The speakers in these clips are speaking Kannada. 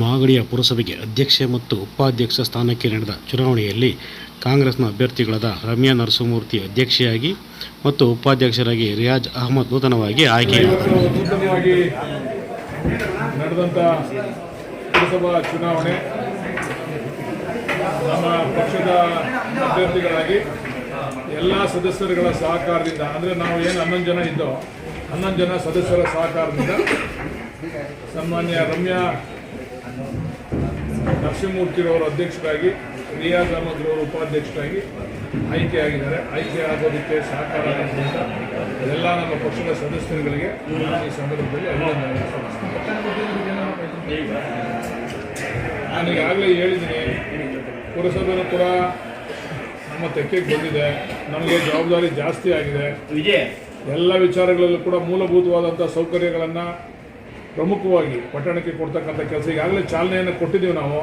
ಮಾಗಡಿಯ ಪುರಸಭೆಗೆ ಅಧ್ಯಕ್ಷೆ ಮತ್ತು ಉಪಾಧ್ಯಕ್ಷ ಸ್ಥಾನಕ್ಕೆ ನಡೆದ ಚುನಾವಣೆಯಲ್ಲಿ ಕಾಂಗ್ರೆಸ್ನ ಅಭ್ಯರ್ಥಿಗಳಾದ ರಮ್ಯಾ ನರಸಿಂಹಮೂರ್ತಿ ಅಧ್ಯಕ್ಷೆಯಾಗಿ ಮತ್ತು ಉಪಾಧ್ಯಕ್ಷರಾಗಿ ರಿಯಾಜ್ ಅಹಮದ್ ನೂತನವಾಗಿ ಆಯ್ಕೆಯಾದರು. ಎಲ್ಲ ಸದಸ್ಯರುಗಳ ಸಹಕಾರದಿಂದ, ಅಂದರೆ ನಾವು ಏನು ಹನ್ನೊಂದು ಜನ ಇದ್ದೋ, ಹನ್ನೊಂದು ಜನ ಸದಸ್ಯರ ಸಹಕಾರದಿಂದ ಸನ್ಮಾನ್ಯ ರಮ್ಯಾ ನರಸಿಂಹಮೂರ್ತಿರವರು ಅಧ್ಯಕ್ಷರಾಗಿ ರಿಯಾ ಅಹಮದ್ ಉಪಾಧ್ಯಕ್ಷರಾಗಿ ಆಯ್ಕೆಯಾಗಿದ್ದಾರೆ ಆಯ್ಕೆ ಆಗೋದಕ್ಕೆ ಸಹಕಾರ ಎಲ್ಲ ನಮ್ಮ ಪಕ್ಷದ ಸದಸ್ಯರುಗಳಿಗೆ ಈ ಸಂದರ್ಭದಲ್ಲಿ ಅಭಿನಂದನೆ ಸಲ್ಲಿಸ್ತೇನೆ. ನಾನು ಈಗಾಗಲೇ ಹೇಳಿದ್ದೀನಿ ಪುರಸಭೆಯೂ ಕೂಡ ನಮ್ಮ ತೆಕ್ಕೆಗೆ ಬಂದಿದೆ ನಮಗೆ ಜವಾಬ್ದಾರಿ ಜಾಸ್ತಿ ಆಗಿದೆ. ಎಲ್ಲ ವಿಚಾರಗಳಲ್ಲೂ ಕೂಡ ಮೂಲಭೂತವಾದಂಥ ಸೌಕರ್ಯಗಳನ್ನು ಪ್ರಮುಖವಾಗಿ ಪಟ್ಟಣಕ್ಕೆ ಕೊಡ್ತಕ್ಕಂಥ ಕೆಲಸ ಈಗಾಗಲೇ ಚಾಲನೆಯನ್ನು ಕೊಟ್ಟಿದ್ದೀವಿ ನಾವು.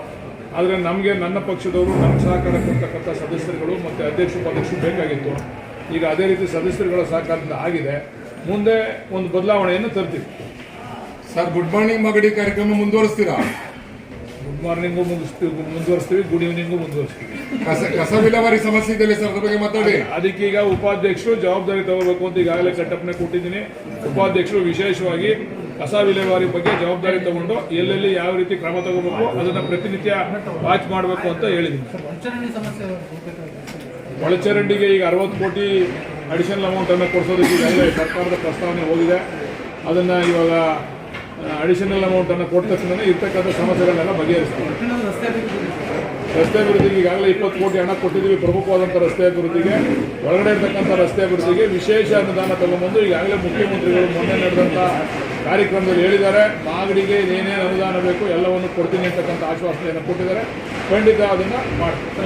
ಆದರೆ ನಮಗೆ ನನ್ನ ಪಕ್ಷದವರು ನಮ್ಮ ಸಹಕಾರ ಕೊಡ್ತಕ್ಕಂಥ ಸದಸ್ಯರುಗಳು ಮತ್ತು ಅಧ್ಯಕ್ಷ ಉಪಾಧ್ಯಕ್ಷರು ಬೇಕಾಗಿತ್ತು. ಈಗ ಅದೇ ರೀತಿ ಸದಸ್ಯರುಗಳ ಸಹಕಾರದಿಂದ ಆಗಿದೆ. ಮುಂದೆ ಒಂದು ಬದಲಾವಣೆಯನ್ನು ತರ್ತೀವಿ. ಸರ್ ಗುಡ್ ಮಾರ್ನಿಂಗ್ ಮಗಡಿ ಕಾರ್ಯಕ್ರಮ ಮುಂದುವರಿಸ್ತೀರಾ? ಗುಡ್ ಮಾರ್ನಿಂಗು ಮುಗಿಸ್ತೀವಿ ಮುಂದುವರಿಸ್ತೀವಿ ಗುಡ್ ಈವ್ನಿಂಗು ಮುಂದುವರಿಸ್ತೀವಿ. ಕಸ ಕಸ ವಿಲೇವಾರಿ ಸಮಸ್ಯೆ ಇದೆಯಲ್ಲ ಸರ್ ಅದ್ರ ಬಗ್ಗೆ ಮಾತಾಡಿ. ಅದಕ್ಕೆ ಈಗ ಉಪಾಧ್ಯಕ್ಷರು ಜವಾಬ್ದಾರಿ ತಗೋಬೇಕು ಅಂತ ಈಗಾಗಲೇ ಕಟ್ಟಪ್ಪನೆ ಕೊಟ್ಟಿದ್ದೀನಿ. ಉಪಾಧ್ಯಕ್ಷರು ವಿಶೇಷವಾಗಿ ಕಸ ವಿಲೇವಾರಿ ಬಗ್ಗೆ ಜವಾಬ್ದಾರಿ ತಗೊಂಡು ಎಲ್ಲೆಲ್ಲಿ ಯಾವ ರೀತಿ ಕ್ರಮ ತಗೋಬೇಕು ಅದನ್ನು ಪ್ರತಿನಿತ್ಯ ವಾಚ್ ಮಾಡಬೇಕು ಅಂತ ಹೇಳಿದ್ದೀನಿ. ಒಳಚರಂಡಿಗೆ ಈಗ ಅರವತ್ತು ಕೋಟಿ ಅಡಿಷನಲ್ ಅಮೌಂಟ್ ಅನ್ನು ಕೊಡಿಸೋದಕ್ಕೆ ಈಗಾಗಲೇ ಸರ್ಕಾರದ ಪ್ರಸ್ತಾವನೆ ಹೋಗಿದೆ. ಅದನ್ನು ಇವಾಗ ಅಡಿಷನಲ್ ಅಮೌಂಟ್ ಅನ್ನು ಕೊಟ್ಟ ತಕ್ಷಣ ಇರ್ತಕ್ಕಂಥ ಸಮಸ್ಯೆಗಳನ್ನೆಲ್ಲ ಬಗೆಹರಿಸ್ತೀವಿ. ರಸ್ತೆ ಅಭಿವೃದ್ಧಿಗೆ ಈಗಾಗಲೇ ಇಪ್ಪತ್ತು ಕೋಟಿ ಹಣ ಕೊಟ್ಟಿದ್ದೀವಿ ಪ್ರಮುಖವಾದಂಥ ರಸ್ತೆ ಅಭಿವೃದ್ಧಿಗೆ. ಒಳಗಡೆ ಇರ್ತಕ್ಕಂಥ ರಸ್ತೆ ಅಭಿವೃದ್ಧಿಗೆ ವಿಶೇಷ ಅನುದಾನ ತಗೊಂಡ್ಬಂದು ಈಗಾಗಲೇ ಮುಖ್ಯಮಂತ್ರಿಗಳು ಮೊನ್ನೆ ನಡೆದಂಥ ಕಾರ್ಯಕ್ರಮದಲ್ಲಿ ಹೇಳಿದ್ದಾರೆ. ಮಾಗಡಿಗೆ ಏನೇನು ಅನುದಾನ ಬೇಕು ಎಲ್ಲವನ್ನು ಕೊಡ್ತೀನಿ ಅಂತಕ್ಕಂಥ ಆಶ್ವಾಸನೆಯನ್ನು ಕೊಟ್ಟಿದ್ದಾರೆ. ಖಂಡಿತ ಅದನ್ನು ಮಾಡ್ತೀನಿ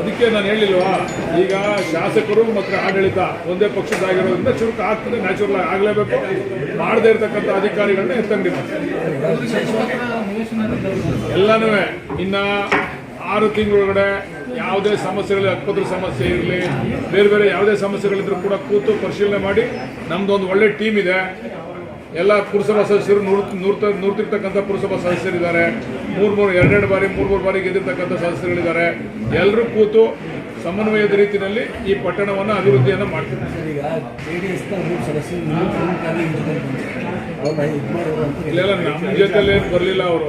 ಅದಕ್ಕೆ ನಾನು ಹೇಳಿಲ್ವಾ? ಈಗ ಶಾಸಕರು ಮತ್ತು ಆಡಳಿತ ಒಂದೇ ಪಕ್ಷದಾಗಿರೋದ್ರಿಂದ ಚುರುಕ ಆಗ್ತದೆ ನ್ಯಾಚುರಲ್ ಆಗಲೇಬೇಕು. ಮಾಡದೇ ಇರತಕ್ಕಂಥ ಅಧಿಕಾರಿಗಳನ್ನ ಎತ್ತಂಗಿಲ್ಲ. ಎಲ್ಲನೂ ಇನ್ನ ಆರು ತಿಂಗಳೊಳಗಡೆ ಯಾವುದೇ ಸಮಸ್ಯೆಗಳು ಹಕ್ಕದ್ರ ಸಮಸ್ಯೆ ಇರಲಿ, ಬೇರೆ ಬೇರೆ ಯಾವುದೇ ಸಮಸ್ಯೆಗಳಿದ್ರು ಕೂಡ ಕೂತು ಪರಿಶೀಲನೆ ಮಾಡಿ. ನಮ್ದೊಂದು ಒಳ್ಳೆ ಟೀಮ್ ಇದೆ. ಎಲ್ಲ ಪುರಸಭಾ ಸದಸ್ಯರು ನೂರ್ ನೂರ್ತ ನೂರ್ತಿರ್ತಕ್ಕಂಥ ಪುರಸಭಾ ಸದಸ್ಯರಿದ್ದಾರೆ. ಮೂರು ಮೂರು ಎರಡೆರಡು ಬಾರಿ ಮೂರು ಮೂರು ಬಾರಿ ಗೆದ್ದಿರ್ತಕ್ಕಂಥ ಸದಸ್ಯರುಗಳಿದ್ದಾರೆ. ಎಲ್ಲರೂ ಕೂತು ಸಮನ್ವಯದ ರೀತಿಯಲ್ಲಿ ಈ ಪಟ್ಟಣವನ್ನು ಅಭಿವೃದ್ಧಿಯನ್ನು ಮಾಡ್ತಾರೆ ಇಲ್ಲೆಲ್ಲ ನಮ್ಮ ಜೊತೆಲಿ ಏನು ಬರಲಿಲ್ಲ ಅವರು.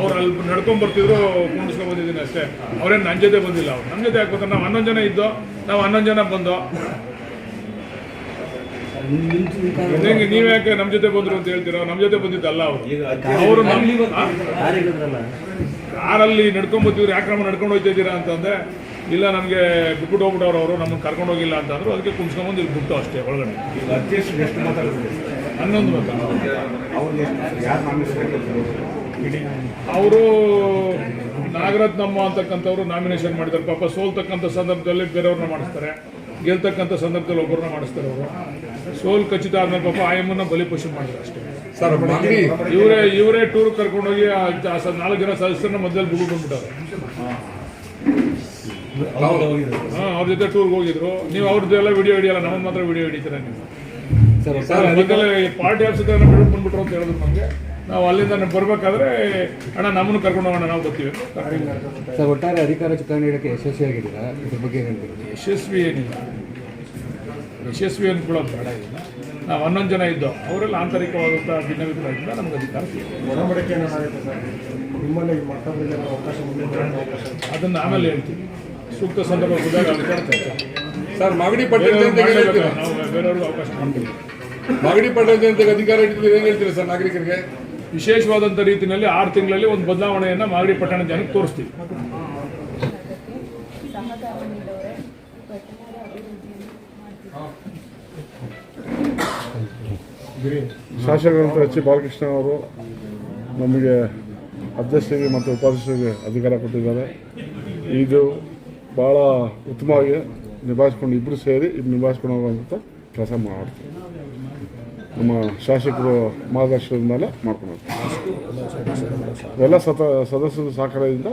ಅವ್ರು ಅಲ್ಲಿ ನಡ್ಕೊಂಡ್ ಬರ್ತಿದ್ರು ಕುಂಡಿಸ್ಕೊಂಡ್ ಬಂದಿದ್ದೀನಿ ಅಷ್ಟೇ. ಅವ್ರೇನು ನನ್ನ ಜೊತೆ ಬಂದಿಲ್ಲ ಅವ್ರು. ನಮ್ಮ ಜೊತೆ ಬರ್ತಾರೆ ನಾವು ಹನ್ನೊಂದು ಜನ ಇದ್ದೋ ನಾವು ಹನ್ನೊಂದು ಜನ ಬಂದೋ. ಹೆಂಗೆ ನೀವ್ ಯಾಕೆ ನಮ್ಮ ಜೊತೆ ಬಂದ್ರು ಅಂತ ಹೇಳ್ತೀರಾ? ನಮ್ಮ ಜೊತೆ ಬಂದಿದ್ದಲ್ಲ ಅವರು. ಅವರು ಕಾರಲ್ಲಿ ನಡ್ಕೊಂಡ್ ಬರ್ತಿದ್ರು ಯಾಕೆ ನಮ್ಮ ನಡ್ಕೊಂಡು ಹೋಗ್ತಿದ್ದೀರಾ ಅಂತಂದ್ರೆ ಇಲ್ಲ ನಮಗೆ ಬಿಟ್ಬಿಟ್ಟು ಹೋಗ್ಬಿಟ್ಟವ್ರು ಅವರು ನಮ್ಮನ್ನು ಕರ್ಕೊಂಡು ಹೋಗಿಲ್ಲ ಅಂತಂದ್ರು ಅದಕ್ಕೆ ಕುಂಸ್ಕೊಂಬಂದು ಇಲ್ಲಿ ಬಿಟ್ಟು ಅಷ್ಟೇ ಒಳಗಡೆ. ಹನ್ನೊಂದು ಅವರು ನಾಗರತ್ನಮ್ಮ ಅಂತಕ್ಕಂಥವ್ರು ನಾಮಿನೇಷನ್ ಮಾಡಿದ್ದಾರೆ. ಪಾಪ ಸೋಲ್ತಕ್ಕಂಥ ಸಂದರ್ಭದಲ್ಲಿ ಬೇರೆಯವ್ರನ್ನ ಮಾಡಿಸ್ತಾರೆ. ಗೆಲ್ತಕ್ಕಂಥ ಸಂದರ್ಭದಲ್ಲಿ ಒಬ್ಬರನ್ನ ಮಾಡಿಸ್ತಾರೆ ಅವರು. ಸೋಲ್ ಖಚಿತ ಆದ್ಮೇಲೆ ಪಾಪ ಆಯಮ್ಮನ ಬಲಿ ಪಶು ಮಾಡಿದ್ರು ಅಷ್ಟೇ. ಸರ್ ಇವರೇ ಇವರೇ ಟೂರ್ ಕರ್ಕೊಂಡೋಗಿ ನಾಲ್ಕು ಜನ ಸದಸ್ಯರನ್ನ ಮಧ್ಯದಲ್ಲಿ ಬಿಟ್ಟು ಬಂದ್ಬಿಟ್ಟಾರೆ ಹಾ ಅವ್ರ ಜೊತೆ ಟೂರ್ಗೆ ಹೋಗಿದ್ರು. ನೀವು ಅವ್ರದ್ದೆಲ್ಲ ವಿಡಿಯೋ ಹಿಡಿಯಲ್ಲ ನಮ್ಮ ಮಾತ್ರ ವಿಡಿಯೋ ಹಿಡಿತೀರ ನೀವು? ಪಾರ್ಟಿ ಆಫೀಸ್ ಬಿಡು ಬಂದ್ಬಿಟ್ರು ಅಂತ ಹೇಳಿದ್ರು ನಮಗೆ. ನಾವು ಅಲ್ಲಿಂದ ಬರ್ಬೇಕಾದ್ರೆ ಅಣ್ಣ ನಮ್ಮನ್ನು ಕರ್ಕೊಂಡು ಹೋಗೋಣ ನಾವು ಬರ್ತೀವಿ. ಸರ್ ಒಟ್ಟಾರೆ ಅಧಿಕಾರ ಚುನಾವಣೆ ಯಶಸ್ವಿ ಯಶಸ್ವಿಯಾಗಿದ್ದೀರಾ? ಇದ್ರ ಬಗ್ಗೆ ಯಶಸ್ವಿ ಏನಿಲ್ಲ. ಯಶಸ್ವಿ ಅನ್ಕೊಳ್ಳೋದು ಬೇಡ ಇಲ್ಲ ನಾವು ಹನ್ನೊಂದು ಜನ ಇದ್ದೋ ಅವರೆಲ್ಲ ಆಂತರಿಕವಾದಂಥ ಭಿನ್ನಾಭಿಪ್ರಾಯದಿಂದ ನಮ್ಗೆ ಅಧಿಕಾರ. ಅದನ್ನ ಆಮೇಲೆ ಹೇಳ್ತೀವಿ ಸೂಕ್ತ ಸಂದರ್ಭ ಸರ್ ಮಾಗಡಿ ನಾವು ಬೇರೆಯವ್ರಿಗೆ ಅವಕಾಶ ಮಾಡ್ತೀವಿ ಮಾಗಡಿ ಪಟ್ಟಣ ಜನತೆಗೆ ಅಧಿಕಾರ ಏನು ಹೇಳ್ತೀರಾ ಸರ್ ನಾಗರಿಕರಿಗೆ? ವಿಶೇಷವಾದಂಥ ರೀತಿಯಲ್ಲಿ ಆರು ತಿಂಗಳಲ್ಲಿ ಒಂದು ಬದಲಾವಣೆಯನ್ನು ಮಾಗಡಿ ಪಟ್ಟಣ ಜನಕ್ಕೆ ತೋರಿಸ್ತೀವಿ. ಶಾಸಕರಂತ ಎಚ್. ಬಾಲಕೃಷ್ಣ ಅವರು ನಮಗೆ ಅಧ್ಯಕ್ಷರಿಗೆ ಮತ್ತು ಉಪಾಧ್ಯಕ್ಷರಿಗೆ ಅಧಿಕಾರ ಕೊಟ್ಟಿದ್ದಾರೆ. ಇದು ಭಾಳ ಉತ್ತಮವಾಗಿ ನಿಭಾಯಿಸ್ಕೊಂಡು ಇಬ್ಬರು ಸೇರಿ ಇದು ನಿಭಾಯಿಸ್ಕೊಂಡು ಹೋಗುವಂಥ ಕೆಲಸ ಮಾಡ್ತೀವಿ. ನಮ್ಮ ಶಾಸಕರು ಮಾರ್ಗದರ್ಶನದ ಮೇಲೆ ಮಾಡ್ಕೊಂಡು ಹೋಗ್ತೀವಿ ಎಲ್ಲ ಸತ, ಸದಸ್ಯರ ಸಹಕಾರದಿಂದ.